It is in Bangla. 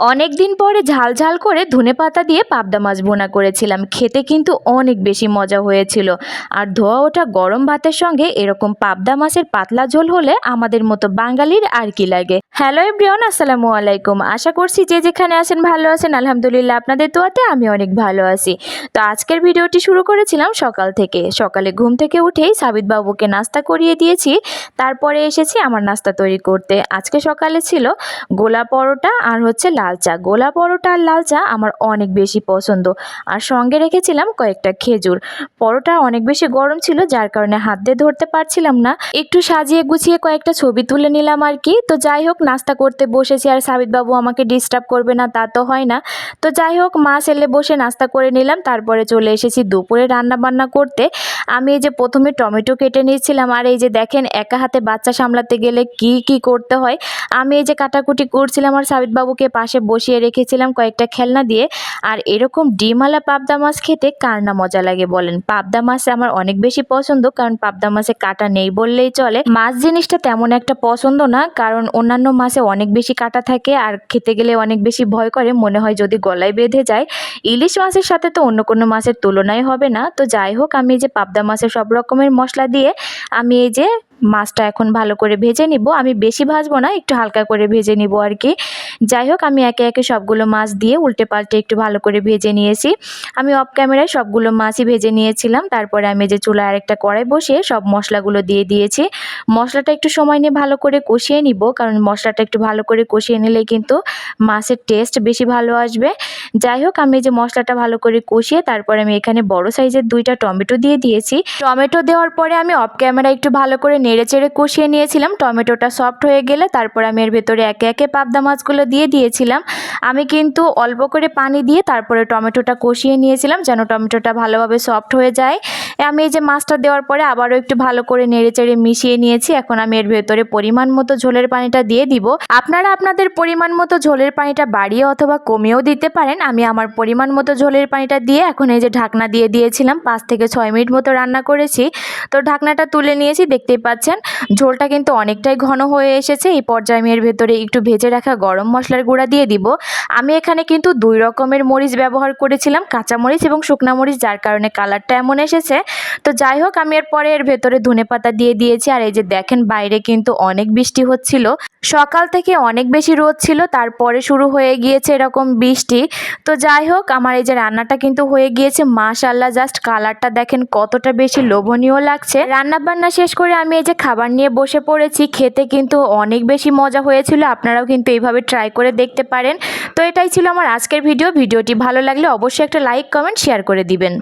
অনেক দিন পরে ঝাল ঝাল করে ধনে পাতা দিয়ে পাবদা মাছ ভোনা করেছিলাম। খেতে কিন্তু অনেক বেশি মজা হয়েছিল। আর ধোয়া ওঠা গরম ভাতের সঙ্গে এরকম পাবদা মাছের পাতলা ঝোল হলে আমাদের মতো বাঙালির আর কি লাগে। হ্যালো এভরিওয়ান, আসসালামু আলাইকুম। আশা করছি যে যেখানে আছেন ভালো আছেন। আলহামদুলিল্লাহ আপনাদের দোয়াতে আমি অনেক ভালো আছি। তো আজকের ভিডিওটি শুরু করেছিলাম সকাল থেকে। সকালে ঘুম থেকে উঠেই সাবিত বাবুকে নাস্তা করিয়ে দিয়েছি। তারপরে এসেছি আমার নাস্তা তৈরি করতে। আজকে সকালে ছিল গোলা পরোটা আর হচ্ছে লাল চা। গোলা পরোটা আর লাল চা আমার অনেক বেশি পছন্দ। আর সঙ্গে রেখেছিলাম কয়েকটা খেজুর। পরোটা অনেক বেশি গরম ছিল, যার কারণে হাত দিয়ে ধরতে পারছিলাম না। একটু সাজিয়ে গুছিয়ে কয়েকটা ছবি তুলে নিলাম আর কি। তো যাই হোক নাস্তা করতে বসেছি আর সাবিত বাবু আমাকে ডিস্টার্ব করবে না, তা তো হয় না। তো যাই হোক, মা ছেলে বসে নাস্তা করে নিলাম, তারপরে চলে এসেছি দুপুরে রান্না বান্না করতে। আমি এই যে প্রথমে টমেটো কেটে নিয়েছিলাম, আর এই যে দেখেন, একা হাতে বাচ্চা সামলাতে গেলে কি কি করতে হয়? আমি এই যে কাটাকুটি করছিলাম আর সাবিত বাবুকে পাশে বসিয়ে রেখেছিলাম কয়েকটা খেলনা দিয়ে। আর এরকম ডিমালা পাবদা মাছ খেতে কার না মজা লাগে বলেন? পাবদা মাছ আমার অনেক বেশি পছন্দ, কারণ পাবদা মাছে কাটা নেই বললেই চলে। মাছ জিনিসটা তেমন একটা পছন্দ না, কারণ অন্যান্য মাছে অনেক বেশি কাটা থাকে আর খেতে গেলে অনেক বেশি ভয় করে। মনে হয় যদি গলায় বেঁধে যায়, ইলিশ মাছের সাথে তো অন্য কোনো মাছের তুলনাই হবে না। তো যাই হোক, আমি এই যে পাবদা মাছের সব রকমের মশলা দিয়ে আমি এই যে মাছটা এখন ভালো করে ভেজে নিব। আমি বেশি ভাজবো না, একটু হালকা করে ভেজে নিব আর কি যাই হোক, আমি একে একে সবগুলো মাছ দিয়ে উল্টে পাল্টে একটু ভালো করে ভেজে নিয়েছি। আমি অফ ক্যামেরায় সবগুলো মাছই ভেজে নিয়েছিলাম। তারপরে আমি যে চুলায় আরেকটা কড়াই বসিয়ে সব মশলাগুলো দিয়ে দিয়েছি। মশলাটা একটু সময় নিয়ে ভালো করে কষিয়ে নিব, কারণ মশলাটা একটু ভালো করে কষিয়ে নিলে কিন্তু মাছের টেস্ট বেশি ভালো আসবে। যাই হোক, আমি যে মশলাটা ভালো করে কষিয়ে তারপরে আমি এখানে বড় সাইজের দুইটা টমেটো দিয়ে দিয়েছি। টমেটো দেওয়ার পরে আমি অফ ক্যামেরা একটু ভালো করে নেড়ে চেড়ে কষিয়ে নিয়েছিলাম। টমেটোটা সফট হয়ে গেলে তারপর আমি এর ভেতরে একে একে পাবদা মাছগুলো দিয়ে দিয়েছিলাম। আমি কিন্তু অল্প করে পানি দিয়ে তারপরে টমেটোটা কষিয়ে নিয়েছিলাম যেন টমেটোটা ভালোভাবে সফট হয়ে যায়। আমি এই যে মাছটা দেওয়ার পরে আবারও একটু ভালো করে নেড়ে চেড়ে মিশিয়ে নিয়েছি। এখন আমি এর ভেতরে পরিমাণ মতো ঝোলের পানিটা দিয়ে দিব। আপনারা আপনাদের পরিমাণ মতো ঝোলের পানিটা বাড়িয়ে অথবা কমিয়েও দিতে পারেন। আমি আমার পরিমাণ মতো ঝোলের পানিটা দিয়ে এখন এই যে ঢাকনা দিয়ে দিয়েছিলাম। পাঁচ থেকে ছয় মিনিট মতো রান্না করেছি। তো ঢাকনাটা তুলে নিয়েছি। দেখতেই পাচ্ছেন। ঝোলটা কিন্তু অনেকটাই ঘন হয়ে এসেছে। এই পর্যায়ে আমি এর ভেতরে একটু ভেজে রাখা গরম মশলার গুঁড়া দিয়ে দিব। আমি এখানে কিন্তু দুই রকমের মরিচ ব্যবহার করেছিলাম কাঁচা মরিচ এবং শুকনা মরিচ, যার কারণে কালারটা এমন এসেছে। তো যাই হোক, আমি এরপরে এর ভেতরে ধনে পাতা দিয়ে দিয়েছি। আর এই যে দেখেন, বাইরে কিন্তু অনেক বৃষ্টি হচ্ছিল। সকাল থেকে অনেক বেশি রোদ ছিল, তারপরে শুরু হয়ে গিয়েছে এরকম বৃষ্টি। তো যাই হোক, আমার এই যে রান্নাটা কিন্তু হয়ে গিয়েছে। মাশাল্লাহ জাস্ট কালারটা দেখেন কতটা বেশি লোভনীয় লাগছে। রান্না বান্না শেষ করে আমি এই খাবার নিয়ে বসে পড়েছি, খেতে কিন্তু অনেক বেশি মজা হয়েছিল। আপনারাও কিন্তু এইভাবে ট্রাই করে দেখতে পারেন। তো এটাই ছিল আমার আজকের ভিডিও ভিডিওটি ভালো লাগলে অবশ্যই একটা লাইক কমেন্ট শেয়ার করে দিবেন।